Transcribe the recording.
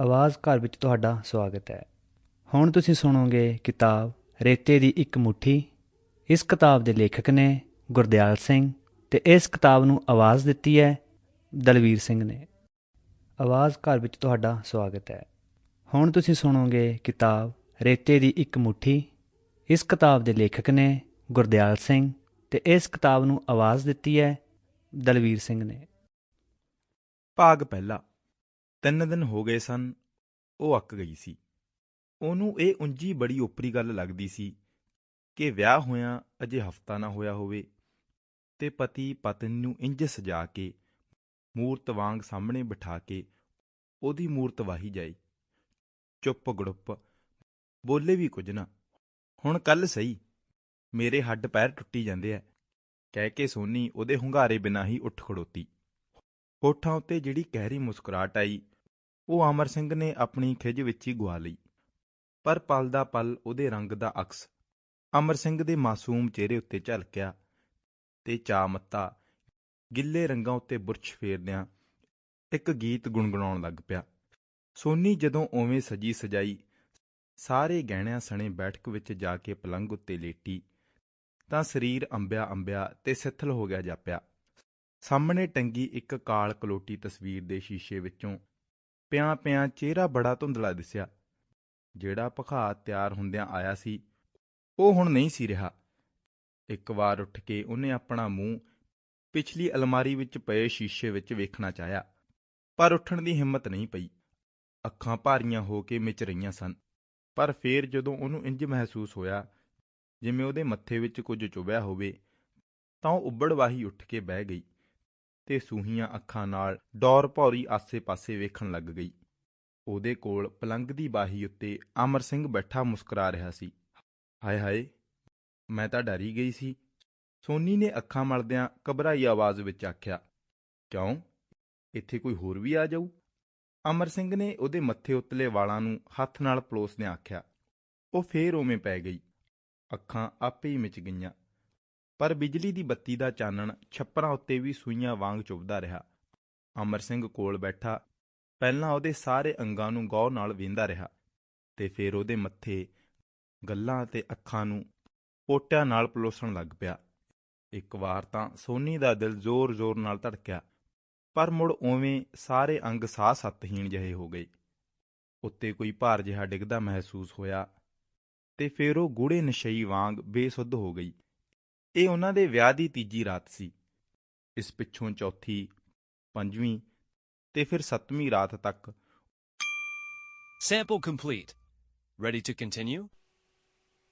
ਆਵਾਜ਼ ਘਰ ਵਿੱਚ ਤੁਹਾਡਾ ਸਵਾਗਤ ਹੈ। ਹੁਣ ਤੁਸੀਂ ਸੁਣੋਗੇ ਕਿਤਾਬ ਰੇਤੇ ਦੀ ਇੱਕ ਮੁੱਠੀ। ਇਸ ਕਿਤਾਬ ਦੇ ਲੇਖਕ ਨੇ ਗੁਰਦਿਆਲ ਸਿੰਘ ਤੇ ਇਸ ਕਿਤਾਬ ਨੂੰ ਆਵਾਜ਼ ਦਿੱਤੀ ਹੈ ਦਲਵੀਰ ਸਿੰਘ ਨੇ। ਆਵਾਜ਼ ਘਰ ਵਿੱਚ ਤੁਹਾਡਾ ਸਵਾਗਤ ਹੈ। ਹੁਣ ਤੁਸੀਂ ਸੁਣੋਗੇ ਕਿਤਾਬ ਰੇਤੇ ਦੀ ਇੱਕ ਮੁੱਠੀ। ਇਸ ਕਿਤਾਬ ਦੇ ਲੇਖਕ ਨੇ ਗੁਰਦਿਆਲ ਸਿੰਘ ਤੇ ਇਸ ਕਿਤਾਬ ਨੂੰ ਆਵਾਜ਼ ਦਿੱਤੀ ਹੈ ਦਲਵੀਰ ਸਿੰਘ ਨੇ। ਭਾਗ ਪਹਿਲਾ। ਤਿੰਨ ਦਿਨ ਹੋ ਗਏ ਸਨ, ਉਹ ਅੱਕ ਗਈ ਸੀ। ਉਹਨੂੰ ਇਹ ਉਂਝੀ ਬੜੀ ਓਪਰੀ ਗੱਲ ਲੱਗਦੀ ਸੀ ਕਿ ਵਿਆਹ ਹੋਇਆ ਅਜੇ ਹਫਤਾ ਨਾ ਹੋਇਆ ਹੋਵੇ ਤੇ ਪਤੀ ਪਤਨੀ ਨੂੰ ਇੰਜ ਸਜਾ ਕੇ ਮੂਰਤ ਵਾਂਗ ਸਾਹਮਣੇ ਬਿਠਾ ਕੇ ਉਹਦੀ ਮੂਰਤ ਵਾਹੀ ਜਾਈ। ਚੁੱਪ ਗੜੁੱਪ, ਬੋਲੇ ਵੀ ਕੁਝ ਨਾ, ਹੁਣ ਕੱਲ ਸਹੀ, ਮੇਰੇ ਹੱਡ ਪੈਰ ਟੁੱਟੀ ਜਾਂਦੇ ਐ ਕਹਿ ਕੇ ਸੋਨੀ ਉਹਦੇ ਹੁੰਗਾਰੇ ਬਿਨਾਂ ਹੀ ਉੱਠ ਖੜੋਤੀ। ਹੋਠਾਂ ਉੱਤੇ ਜਿਹੜੀ ਕਹਿਰੀ ਮੁਸਕਰਾਹਟ ਆਈ, ਉਹ ਅਮਰ ਸਿੰਘ ਨੇ ਆਪਣੀ ਖਿਜ ਵਿੱਚ ਹੀ ਗਵਾ ਲਈ। ਪਰ ਪਲ ਦਾ ਪਲ ਉਹਦੇ ਰੰਗ ਦਾ ਅਕਸ ਅਮਰ ਸਿੰਘ ਦੇ ਮਾਸੂਮ ਚਿਹਰੇ ਉੱਤੇ ਝਲਕਿਆ ਤੇ ਚਾਮੱਤਾ ਗਿੱਲੇ ਰੰਗਾਂ ਉੱਤੇ ਬੁਰਸ਼ ਫੇਰਦਿਆਂ ਇੱਕ ਗੀਤ ਗੁੰਗਣਾਉਣ ਲੱਗ ਪਿਆ। ਸੋਨੀ ਜਦੋਂ ਓਵੇਂ ਸਜੀ ਸਜਾਈ, ਸਾਰੇ ਗਹਿਣਿਆਂ ਸਣੇ ਬੈਠਕ ਵਿੱਚ ਜਾ ਕੇ ਪਲੰਗ ਉੱਤੇ ਲੇਟੀ, ਤਾਂ ਸਰੀਰ ਅੰਬਿਆ ਅੰਬਿਆ ਤੇ ਸਿੱਥਲ ਹੋ ਗਿਆ ਜਾਪਿਆ। ਸਾਹਮਣੇ ਟੰਗੀ ਇੱਕ ਕਾਲ ਕਲੋਟੀ ਤਸਵੀਰ ਦੇ ਸ਼ੀਸ਼ੇ ਵਿੱਚੋਂ ਪਿਆਂ ਪਿਆਂ ਚਿਹਰਾ ਬੜਾ ਧੁੰਦਲਾ ਦਿਸਿਆ। ਜਿਹੜਾ ਭਖਾ ਤਿਆਰ ਹੁੰਦਿਆਂ ਆਇਆ ਸੀ, ਉਹ ਹੁਣ ਨਹੀਂ ਸੀ ਰਿਹਾ। ਇੱਕ ਵਾਰ ਉੱਠ ਕੇ ਉਹਨੇ ਆਪਣਾ ਮੂੰਹ ਪਿਛਲੀ ਅਲਮਾਰੀ ਵਿੱਚ ਪਏ ਸ਼ੀਸ਼ੇ ਵਿੱਚ ਵੇਖਣਾ ਚਾਹਿਆ, ਪਰ ਉੱਠਣ ਦੀ ਹਿੰਮਤ ਨਹੀਂ ਪਈ। ਅੱਖਾਂ ਭਾਰੀਆਂ ਹੋ ਕੇ ਮਿਚ ਰਹੀਆਂ ਸਨ, ਪਰ ਫੇਰ ਜਦੋਂ ਉਹਨੂੰ ਇੰਜ ਮਹਿਸੂਸ ਹੋਇਆ, ਜਿਵੇਂ ਉਹਦੇ ਮੱਥੇ ਵਿੱਚ ਕੁਝ ਚੁਭਿਆ ਹੋਵੇ, ਤਾਂ ਉਹ ਉੱਬੜਵਾਹੀ ਉੱਠ ਕੇ ਬਹਿ ਗਈ। ਤੇ ਸੂਹੀਆਂ ਅੱਖਾਂ ਨਾਲ ਡੌਰ ਭੌਰੀ ਆਸੇ-ਪਾਸੇ ਵੇਖਣ ਲੱਗ ਗਈ। ਉਹਦੇ ਕੋਲ ਪਲੰਗ ਦੀ ਬਾਹੀ ਉੱਤੇ ਅਮਰ ਸਿੰਘ ਬੈਠਾ ਮੁਸਕਰਾ ਰਿਹਾ ਸੀ। ਹਾਏ ਹਾਏ, ਮੈਂ ਤਾਂ ਡਰ ਹੀ ਗਈ ਸੀ। ਸੋਨੀ ਨੇ ਅੱਖਾਂ ਮਲਦਿਆਂ ਘਬਰਾਈ ਆਵਾਜ਼ ਵਿੱਚ ਆਖਿਆ, ਕਿਉਂ? ਇੱਥੇ ਕੋਈ ਹੋਰ ਵੀ ਆ ਜਾਊ? ਅਮਰ ਸਿੰਘ ਨੇ ਉਹਦੇ ਮੱਥੇ ਉਤਲੇ ਵਾਲਾਂ ਨੂੰ ਹੱਥ ਨਾਲ ਪਲੋਸਦਿਆਂ ਆਖਿਆ, ਉਹ ਫੇਰ ਉਵੇਂ ਪੈ ਗਈ। ਅੱਖਾਂ ਆਪੇ ਹੀ ਮਿਚ ਗਈਆਂ। ਪਰ ਬਿਜਲੀ ਦੀ ਬੱਤੀ ਦਾ ਚਾਨਣ ਛੱਪਰਾਂ ਉੱਤੇ ਵੀ ਸੂਈਆਂ ਵਾਂਗ ਚੁਭਦਾ ਰਿਹਾ। ਅਮਰ ਸਿੰਘ ਕੋਲ ਬੈਠਾ, ਪਹਿਲਾਂ ਉਹਦੇ ਸਾਰੇ ਅੰਗਾਂ ਨੂੰ ਗੌਰ ਨਾਲ ਵੇਂਦਾ ਰਿਹਾ ਤੇ ਫਿਰ ਉਹਦੇ ਮੱਥੇ, ਗੱਲਾਂ ਤੇ ਅੱਖਾਂ ਨੂੰ ਪੋਟਿਆਂ ਨਾਲ ਪਲੋਸਣ ਲੱਗ ਪਿਆ। ਇੱਕ ਵਾਰ ਤਾਂ ਸੋਨੀ ਦਾ ਦਿਲ ਜ਼ੋਰ-ਜ਼ੋਰ ਨਾਲ ਧੜਕਿਆ, ਪਰ ਮੁੜ ਉਵੇਂ ਸਾਰੇ ਅੰਗ ਸਾਹ ਸੱਤਹੀਣ ਜਿਹੇ ਹੋ ਗਏ। ਉੱਤੇ ਕੋਈ ਭਾਰ ਜਿਹਾ ਡਿੱਗਦਾ ਮਹਿਸੂਸ ਹੋਇਆ ਤੇ ਫਿਰ ਉਹ ਗੂੜੇ ਨਸ਼ਈ ਵਾਂਗ ਬੇਸੁੱਧ ਹੋ ਗਈ। ਇਹ ਉਹਨਾਂ ਦੇ ਵਿਆਹ ਦੀ ਤੀਜੀ ਰਾਤ ਸੀ ਇਸ ਪਿੱਛੋਂ ਚੌਥੀ, ਪੰਜਵੀਂ ਤੇ ਫਿਰ ਸੱਤਵੀਂ ਰਾਤ ਤੱਕ Sample complete. Ready to continue?